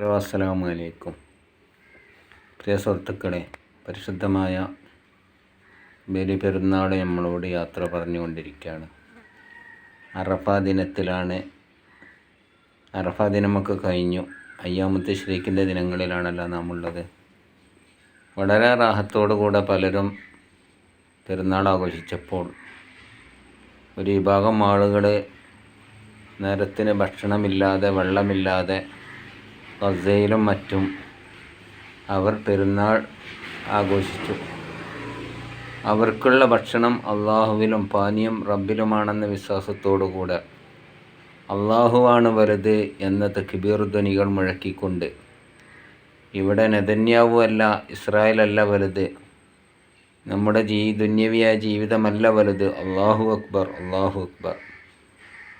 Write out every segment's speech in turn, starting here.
Hello അസ്സലാമു അലൈക്കും പ്രിയ സുഹൃത്തുക്കളെ പരിശുദ്ധമായ ബലി പെരുന്നാൾ നമ്മളോട് യാത്ര പറഞ്ഞുകൊണ്ടിരിക്കുകയാണ്. അറഫ ദിനത്തിലാണ് അറഫ ദിനമൊക്കെ കഴിഞ്ഞു. അയ്യാമത്തെ ശ്രീക്കിന്റെ ദിനങ്ങളിലാണല്ലോ നാം ഉള്ളത് വളരെ കൂടെ പലരും പെരുന്നാൾ ആഘോഷിച്ചപ്പോൾ ഒരു വിഭാഗം ആളുകൾ നേരത്തിന് ഭക്ഷണമില്ലാതെ വെള്ളമില്ലാതെ ഗസയിലും മറ്റും അവർ പെരുന്നാൾ ആഘോഷിച്ചു. അവർക്കുള്ള ഭക്ഷണം അള്ളാഹുവിലും പാനീയം റബ്ബിലുമാണെന്ന വിശ്വാസത്തോടുകൂടെ. അള്ളാഹുവാണ് വലുത് എന്ന തക്ബീർധ്വനികൾ മുഴക്കിക്കൊണ്ട്. ഇവിടെ നെതന്യാവു അല്ല ഇസ്രായേൽ അല്ല വലുത്. നമ്മുടെ ജീ ദുന്യവിയായ ജീവിതമല്ല വലുത്. അള്ളാഹു അക്ബർ അള്ളാഹു അക്ബർ.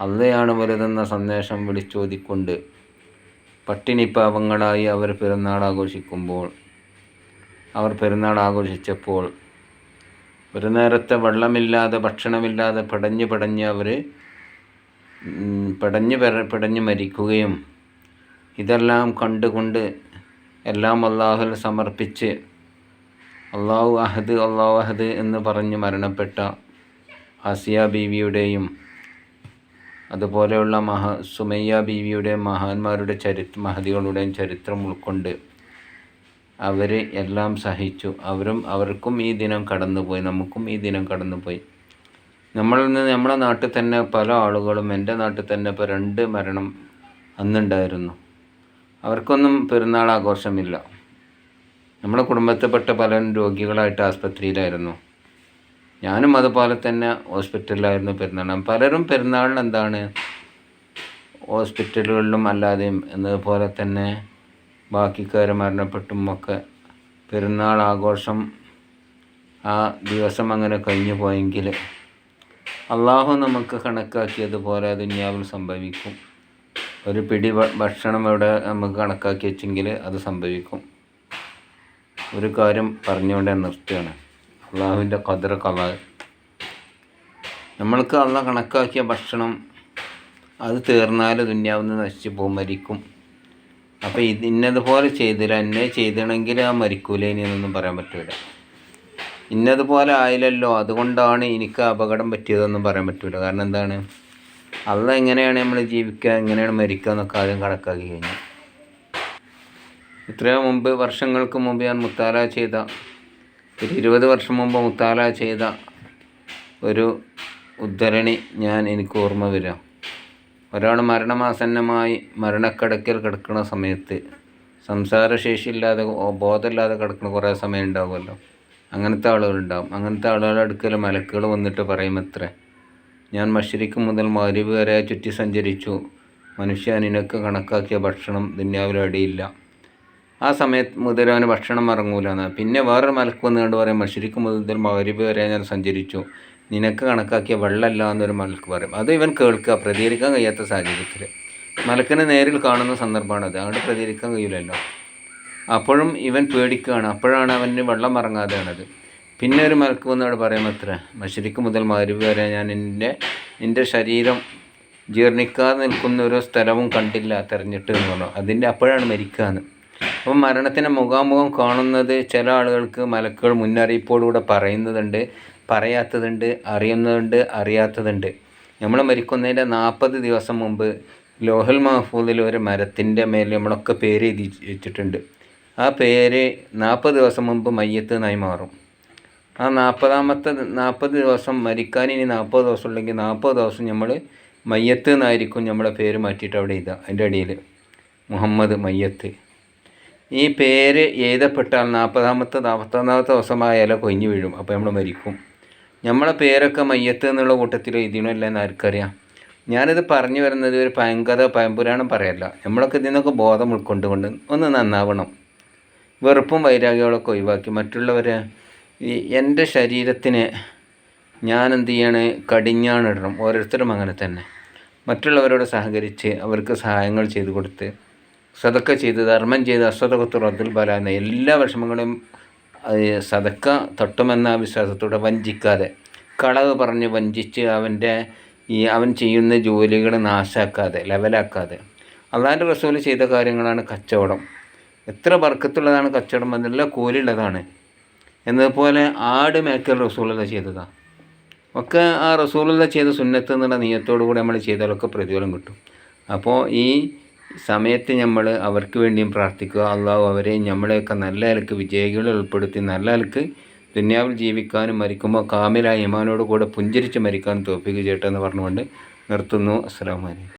അള്ളയാണ് വലുതെന്ന സന്ദേശം വിളിച്ചോതിക്കൊണ്ട് പട്ടിണി പാവങ്ങളായി അവർ പെരുന്നാൾ ആഘോഷിക്കുമ്പോൾ അവർ പെരുന്നാൾ ആഘോഷിച്ചപ്പോൾ ഒരു നേരത്തെ വെള്ളമില്ലാതെ ഭക്ഷണമില്ലാതെ പടഞ്ഞ് പടഞ്ഞ് അവർ പടഞ്ഞ് പടഞ്ഞു മരിക്കുകയും ഇതെല്ലാം കണ്ടുകൊണ്ട് എല്ലാം അള്ളാഹുൽ സമർപ്പിച്ച് അള്ളാഹു അഹദ് അള്ളാഹു അഹദ് എന്ന് പറഞ്ഞ് മരണപ്പെട്ട ആസിയ ബീവിയുടെയും അതുപോലെയുള്ള മഹ സുമയ്യ ബീവിയുടെ മഹാന്മാരുടെ ചരിത്ര മഹതികളുടെയും ചരിത്രം ഉൾക്കൊണ്ട് അവർ എല്ലാം സഹിച്ചു. അവരും അവർക്കും ഈ ദിനം കടന്നുപോയി. നമുക്കും ഈ ദിനം കടന്നുപോയി. നമ്മളിൽ നിന്ന് നമ്മുടെ നാട്ടിൽ തന്നെ പല ആളുകളും എന്റെ നാട്ടിൽ തന്നെ ഇപ്പോൾ രണ്ട് മരണം അന്നുണ്ടായിരുന്നു. അവർക്കൊന്നും പെരുന്നാൾ ആഘോഷമില്ല. നമ്മുടെ കുടുംബത്തിൽപ്പെട്ട പല രോഗികളായിട്ട് ആസ്പത്രിയിലായിരുന്നു. ഞാനും അതുപോലെ തന്നെ ഹോസ്പിറ്റലിലായിരുന്നു പെരുന്നാൾ പലരും പെരുന്നാളിന് എന്താണ് ഹോസ്പിറ്റലുകളിലും അല്ലാതെയും എന്നതുപോലെ തന്നെ ബാക്കിക്കാർ മരണപ്പെട്ടും ഒക്കെ പെരുന്നാൾ ആഘോഷം ആ ദിവസം അങ്ങനെ കഴിഞ്ഞു പോയെങ്കിൽ അള്ളാഹു നമുക്ക് കണക്കാക്കിയതുപോലെ ദുന്യാവിൽ സംഭവിക്കും. ഒരു പിടി ഭക്ഷണം ഇവിടെ നമുക്ക് കണക്കാക്കി വെച്ചെങ്കിൽ അത് സംഭവിക്കും. ഒരു കാര്യം പറഞ്ഞുകൊണ്ട് നിർത്തുകയാണ്. അള്ളാഹുവിന്റെ കതിറൊക്കെ കഥ നമ്മൾക്ക് അള്ള കണക്കാക്കിയ ഭക്ഷണം അത് തീർന്നാൽ ദുന്യാവിന്ന് നശിച്ചു പോകും മരിക്കും. അപ്പോൾ ഇത് ഇന്നതുപോലെ ചെയ്തില്ല. എന്നെ ചെയ്തണമെങ്കിൽ ആ മരിക്കൂല എന്നൊന്നും പറയാൻ പറ്റില്ല ഇന്നതുപോലെ ആയില്ലല്ലോ. അതുകൊണ്ടാണ് എനിക്ക് അപകടം പറ്റിയതെന്നും പറയാൻ പറ്റില്ല കാരണം എന്താണ്? അള്ള എങ്ങനെയാണ് നമ്മൾ ജീവിക്കുക എങ്ങനെയാണ് മരിക്കുക എന്നൊക്കെ ആദ്യം കണക്കാക്കി കഴിഞ്ഞു ഇത്രയോ മുമ്പ് വർഷങ്ങൾക്ക് മുമ്പ് ഞാൻ മുത്താല ചെയ്ത ഒരു ഇരുപത് വർഷം മുമ്പ് മുത്താല ചെയ്ത ഒരു ഉദ്ധരണി ഞാൻ എനിക്ക് ഓർമ്മ വരാം. ഒരാൾ മരണമാസന്നമായി മരണക്കിടക്കൽ കിടക്കുന്ന സമയത്ത് സംസാരശേഷിയില്ലാതെ ബോധമില്ലാതെ കിടക്കുന്ന കുറേ സമയം ഉണ്ടാകുമല്ലോ അങ്ങനത്തെ ആളുകളുണ്ടാകും അങ്ങനത്തെ ആളുകളുടെ അടുക്കൽ മലക്കുകൾ വന്നിട്ട് പറയും അത്ര ഞാൻ മഷരിക്ക് മുതൽ മാരിവ് വരെ ചുറ്റി സഞ്ചരിച്ചു മനുഷ്യ നിനക്ക് കണക്കാക്കിയ ഭക്ഷണം ദുന്യാവിൽ അടിയില്ല ആ സമയത്ത് മുതൽ അവന് ഭക്ഷണം ഇറങ്ങൂലെന്ന്. പിന്നെ വേറൊരു മലക്ക് വന്നുകൊണ്ട് പറയും മഷരിക്ക് മുതൽ മകരിബ് വരെ ഞാൻ സഞ്ചരിച്ചു. നിനക്ക് കണക്കാക്കിയ വെള്ളമല്ല എന്നൊരു മലക്ക് പറയും. അത് ഇവൻ കേൾക്കുക പ്രതികരിക്കാൻ കഴിയാത്ത സാഹചര്യത്തിൽ മലക്കിനെ നേരിൽ കാണുന്ന സന്ദർഭമാണ് അത്. അങ്ങോട്ട് പ്രതികരിക്കാൻ കഴിയില്ലല്ലോ അപ്പോഴും ഇവൻ പേടിക്കുകയാണ് അപ്പോഴാണ് അവന് വെള്ളം ഇറങ്ങാതെയാണത്. പിന്നെ ഒരു മലക്ക് വന്നോട് പറയാം അത്ര മഷരിക്ക് മുതൽ മരുവ് വരെ ഞാൻ എന്റെ എന്റെ ശരീരം ജീർണിക്കാതെ നിൽക്കുന്ന ഒരു സ്ഥലവും കണ്ടില്ല തെരഞ്ഞിട്ട് എന്ന് പറഞ്ഞു. അതിന്റെ അപ്പോഴാണ് മരിക്കാന്ന്. അപ്പം മരണത്തിനെ മുഖാമുഖം കാണുന്നത് ചില ആളുകൾക്ക് മലക്കുകൾ മുന്നറിയിപ്പോടുകൂടെ പറയുന്നതുണ്ട് പറയാത്തതുണ്ട് അറിയുന്നതുണ്ട് അറിയാത്തതുണ്ട്. നമ്മൾ മരിക്കുന്നതിന്റെ നാൽപ്പത് ദിവസം മുമ്പ് ലോഹൽ മഹഫൂദിൽ ഒരു മരത്തിന്റെ മേൽ നമ്മളൊക്കെ പേര് എഴുതി വെച്ചിട്ടുണ്ട്. ആ പേര് നാൽപ്പത് ദിവസം മുമ്പ് മയ്യത്ത് നായി മാറും. ആ നാൽപ്പതാമത്തെ നാൽപ്പത് ദിവസം മരിക്കാൻ ഇനി നാൽപ്പത് ദിവസം ഉണ്ടെങ്കിൽ നാൽപ്പത് ദിവസം നമ്മൾ മയ്യത്ത് എന്നായിരിക്കും നമ്മളെ പേര് മാറ്റിയിട്ട് അവിടെ ഇതാ അതിന്റെ അടിയിൽ. മുഹമ്മദ് മയ്യത്ത്. ഈ പേര് എഴുതപ്പെട്ടാൽ നാൽപ്പതാമത്തെ നാൽപ്പത്തൊന്നാമത്തെ ദിവസമായാലും കൊഞ്ഞു വീഴും. അപ്പോൾ നമ്മൾ മരിക്കും. നമ്മളെ പേരൊക്കെ മയ്യത്ത് എന്നുള്ള കൂട്ടത്തിൽ എഴുതിയണമല്ല എന്ന് ആർക്കറിയാം? ഞാനിത് പറഞ്ഞു വരുന്നത് ഒരു പയങ്കഥ പയമ്പുരാണം പറയല്ല. നമ്മളൊക്കെ ഇതിൽ നിന്നൊക്കെ ബോധം ഉൾക്കൊണ്ടുകൊണ്ട് ഒന്ന് നന്നാവണം. വെറുപ്പും വൈരാഗ്യങ്ങളൊക്കെ ഒഴിവാക്കി. മറ്റുള്ളവരെ ഈ എന്റെ ശരീരത്തിന് ഞാൻ എന്ത് ചെയ്യാണ്? കടിഞ്ഞാണിടണം. ഓരോരുത്തരും അങ്ങനെ തന്നെ. മറ്റുള്ളവരോട് സഹകരിച്ച് അവർക്ക് സഹായങ്ങൾ ചെയ്തു കൊടുത്ത് സതക്ക ചെയ്ത് ധർമ്മം ചെയ്ത് അസ്വതകത്തു റദ്ദുൽ ബല എന്ന എല്ലാ വിഷമങ്ങളും സതക്ക തട്ടുമെന്ന വിശ്വാസത്തോടെ വഞ്ചിക്കാതെ കളവ് പറഞ്ഞ് വഞ്ചിച്ച് അവന്റെ ഈ അവൻ ചെയ്യുന്ന ജോലികൾ നാശാക്കാതെ ലെവലാക്കാതെ അള്ളാന്റെ റസൂൽ ചെയ്ത കാര്യങ്ങളാണ് കച്ചവടം. എത്ര വർക്കത്തുള്ളതാണ് കച്ചവടം എന്നല്ല കൂലുള്ളതാണ് എന്നതുപോലെ ആട് മേക്കൽ റസൂലുള്ള ചെയ്തതാണ് ഒക്കെ ആ റസൂലുള്ള ചെയ്ത സുന്നത്ത് എന്നുള്ള നീയത്തോടു കൂടി നമ്മൾ ചെയ്താലൊക്കെ പ്രതിഫലം കിട്ടും. അപ്പോൾ ഈ സമയത്ത് നമ്മൾ അവർക്ക് വേണ്ടിയും പ്രാർത്ഥിക്കുക. അള്ളാഹു അവരെ നമ്മളെയൊക്കെ നല്ല നിലയ്ക്ക് വിജയികളിൽ ഉൾപ്പെടുത്തി നല്ല നിലയ്ക്ക് ദുന്യാവിൽ ജീവിക്കാനും മരിക്കുമ്പോൾ കാമിലായ ഇമാനോട് കൂടെ പുഞ്ചിരിച്ച് മരിക്കാനും തോപ്പിക്ക് ചേട്ടെന്ന് പറഞ്ഞുകൊണ്ട് നിർത്തുന്നു. അസ്സാം വലൈക്കും